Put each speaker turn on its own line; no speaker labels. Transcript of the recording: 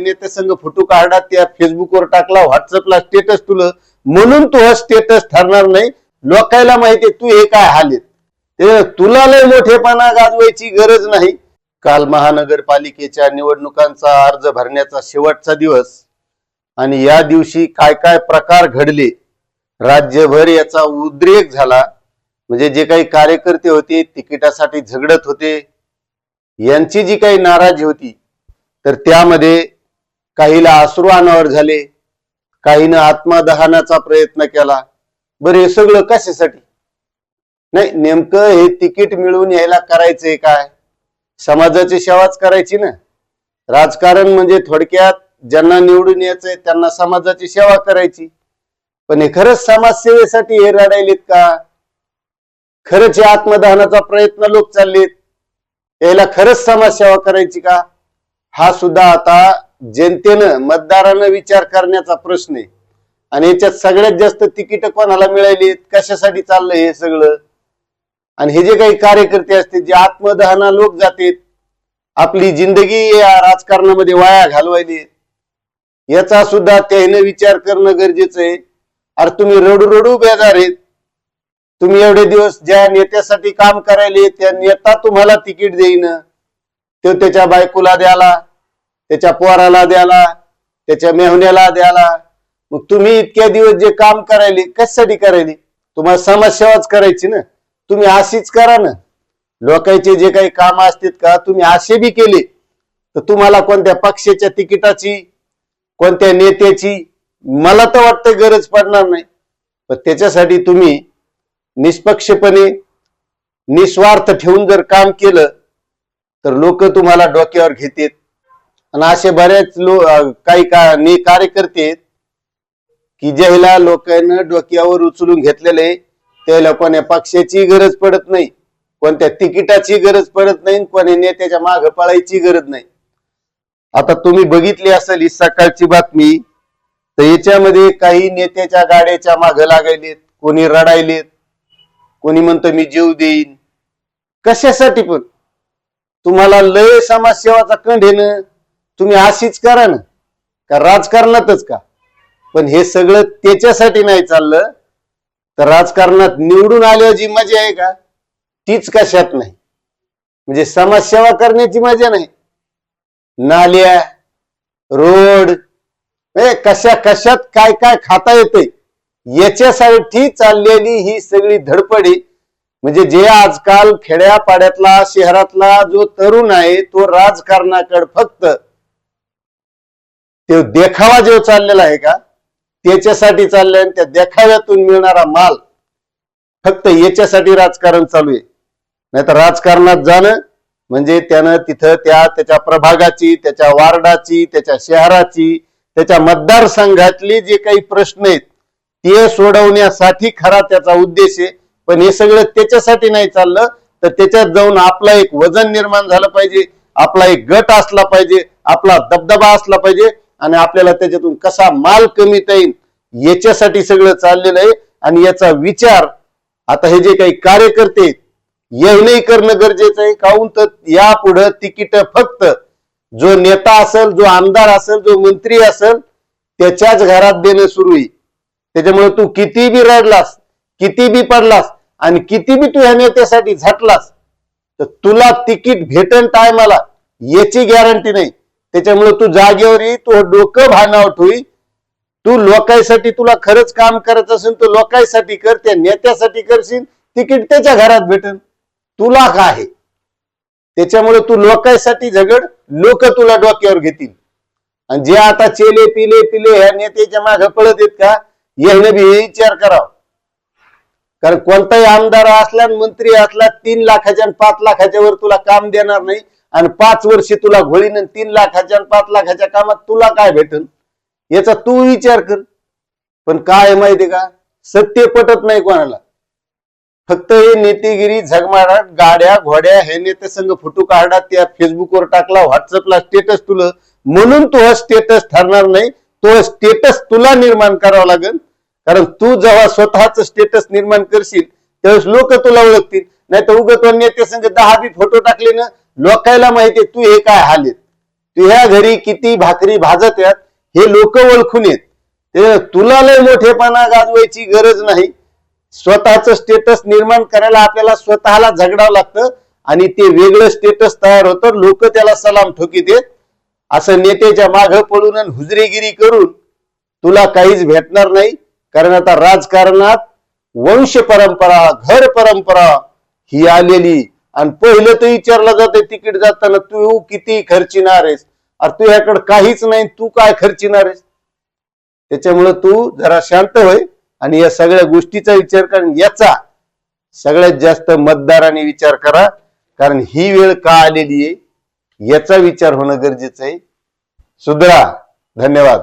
नेते संघ फोटो काढला त्या फेसबुकवर टाकला व्हॉट्सअपला स्टेटस तुला. म्हणून तो हा स्टेटस ठरणार नाही. लोकायला माहितीये तू हे काय हालेत? ते तुला लय मोठेपणा गाजवायची गरज नाही. काल महानगरपालिकेच्या निवडणुकांचा अर्ज भरण्याचा शेवटचा दिवस. आणि या दिवशी काय काय प्रकार घडले? राज्यभर याचा उद्रेक झाला. म्हणजे जे काही कार्यकर्ते होते तिकिटासाठी झगडत होते. यांची जी काही नाराजी होती तर त्यामध्ये काहीला अश्रू अनावर झाले काहीनं आत्मदहनाचा प्रयत्न केला. बरं हे सगळं कशासाठी? नाही नेमकं हे तिकीट मिळवून यायला करायचंय काय? समाजाची सेवाच करायची ना? राजकारण म्हणजे थोडक्यात ज्यांना निवडून यायचंय त्यांना समाजाची सेवा करायची. पण हे खरंच समाजसेवेसाठी हे रडायलेत का? खरंच हे आत्मदहनाचा प्रयत्न लोक चाललेत? याला खरंच समाजसेवा करायची का? हा सुद्धा आता जनतेनं मतदारानं विचार करण्याचा प्रश्न आहे. आणि याच्यात सगळ्यात जास्त तिकीट कोणाला मिळाली कशासाठी चाललंय हे सगळं? आणि हे जे काही कार्यकर्ते असते जे आत्मदहना लोक जातात आपली जिंदगी या राजकारणामध्ये वाया घालवायली याचा सुद्धा त्याने विचार करणं गरजेचं आहे. अरे तुम्ही रडू रडू बेजार आहेत. तुम्ही एवढे दिवस ज्या नेत्यासाठी काम करायले त्या नेता तुम्हाला तिकीट देईन. तो त्याच्या बायकोला द्याला त्याच्या पोराला द्याला त्याच्या मेहण्याला द्याला मग तुम्ही इतक्या दिवस जे काम करायले कशासाठी करायले? तुम्हाला समाजसेवाच करायची ना? तुम्ही अशीच करा ना. लोकांचे जे काही काम असतात का तुम्ही असे बी केले. तर तुम्हाला कोणत्या पक्षाच्या तिकिटाची कोणत्या नेत्याची मला तर वाटतं गरज पडणार नाही. पण त्याच्यासाठी तुम्ही निष्पक्षपणे निस्वार्थ ठेवून जर काम केलं तर लोक तुम्हाला डोक्यावर घेतात. आणि असे बरेच लोक काही का ने कार्यकर्ते आहेत की ज्याला लोकांना डोक्यावर उचलून घेतलेले त्याला कोण्या पक्षाची गरज पडत नाही कोणत्या तिकिटाची गरज पडत नाही कोणी नेत्याच्या माग पळायची गरज नाही. आता तुम्ही बघितली असेल ही सकाळची बातमी तर याच्यामध्ये काही नेत्याच्या गाड्याच्या माग लागायलेत कोणी रडायलेत कोणी म्हणतं मी जीव देईन. कशासाठी पण? तुम्हाला लय समाजसेवाचा कंड येणं तुम्ही अशीच करा ना. का राजकारणातच का? पण हे सगळं त्याच्यासाठी नाही चाललं. तर राजकारणात निवडून आल्यावर जी मजा आहे का? तीच कशात नाही. म्हणजे समाजसेवा करण्याची मजा नाही. नाल्या रोड कशा कशात काय काय खाता येते याच्यासाठी चाललेली ही सगळी धडपड आहे. म्हणजे जे आजकाल खेड्यापाड्यातला शहरातला जो तरुण आहे तो राजकारणाकडे फक्त ते देखावा जो चाललेला आहे का त्याच्यासाठी चालले आणि त्या देखाव्यातून मिळणारा माल फक्त याच्यासाठी राजकारण चालू आहे. नाही तर राजकारणात जाणं म्हणजे त्यानं तिथं त्या त्याच्या प्रभागाची त्याच्या वार्डाची त्याच्या शहराची त्याच्या मतदारसंघातले जे काही प्रश्न आहेत ते सोडवण्यासाठी खरा त्याचा उद्देश आहे. पण हे सगळं त्याच्यासाठी नाही चाललं तर त्याच्यात जाऊन आपला एक वजन निर्माण झालं पाहिजे आपला एक गट असला पाहिजे आपला दबदबा असला पाहिजे आणि आपल्याला त्याच्यातून कसा माल कमीता येईल याच्यासाठी सगळं चाललेलं आहे. आणि याचा विचार आता हे जे काही कार्यकर्ते आहेत, करणं गरजेचं आहे. काहून तर यापुढं तिकीट फक्त जो नेता असेल जो आमदार असेल जो मंत्री असेल त्याच्याच घरात देणं सुरू आहे. त्याच्यामुळे तू किती बी रडलास किती बी पडलास आणि किती बी तू ह्या नेत्यासाठी झटलास तर तुला तिकीट भेटन टायमाला याची गॅरंटी नाही. त्याच्यामुळे तू जागेवर ये तू डोकं भानावट होई तू लोकांसाठी तुला खरंच काम करत असेल तर लोकांसाठी कर त्या नेत्यासाठी करशील तिकीट त्याच्या घरात भेटन तुला काय आहे? त्याच्यामुळे तू लोकांसाठी झगड लोक तुला डोक्यावर घेतील. आणि जे आता चेले पिले पिले ह्या नेत्याच्या मागे पळत आहेत का याने बी हे विचार करावा. कारण कोणताही आमदार असला मंत्री असला तीन लाखाच्या आणि पाच लाखाच्या वर तुला काम देणार नाही. आणि पाच वर्षे तुला घोळीन तीन लाखाच्या आणि पाच लाखाच्या कामात तुला काय भेटल याचा तू विचार कर. पण काय माहितीये का? सत्य पटत नाही कोणाला. फक्त हे नेतेगिरी झगमाराट गाड्या घोड्या हे नेते संघ फोटो काढा त्या फेसबुकवर टाकला व्हॉट्सअपला स्टेटस तुला. म्हणून तो स्टेटस ठरणार नाही. तो स्टेटस तुला निर्माण करावा लागेल. कारण तू जेव्हा स्वतःच स्टेटस निर्माण करशील त्यावेळेस लोक तुला ओळखतील. नाही तर उगत नेते संघ दहा बी फोटो टाकले ना लोकायला माहितीये तू हे काय हालेत तुझ्या घरी किती भाकरी भाजत यात हे लोक ओळखून येत. ते तुला लय मोठेपणा गाजवायची गरज नाही. स्वतःच स्टेटस निर्माण करायला आपल्याला स्वतःला झगडावं लागतं आणि ते वेगळं स्टेटस तयार होतं लोक त्याला सलाम ठोकी देत असं नेत्याच्या माग पडून आणि हुजरेगिरी करून तुला काहीच भेटणार नाही. कारण आता राजकारणात वंश परंपरा घर परंपरा ही आलेली. आणि पहिलं तर विचारलं जाते तिकीट जाताना तू किती खर्चिणार आहेस? अरे तुझ्याकडे काहीच नाही तू काय खर्चिणार आहेस? त्याच्यामुळे तू जरा शांत होय आणि या सगळ्या गोष्टीचा विचार कर याचा सगळ्यात जास्त मतदाराने विचार करा. कारण ही वेळ का आलेली आहे? याचा विचार होणं गरजेचं आहे. सुधरा धन्यवाद.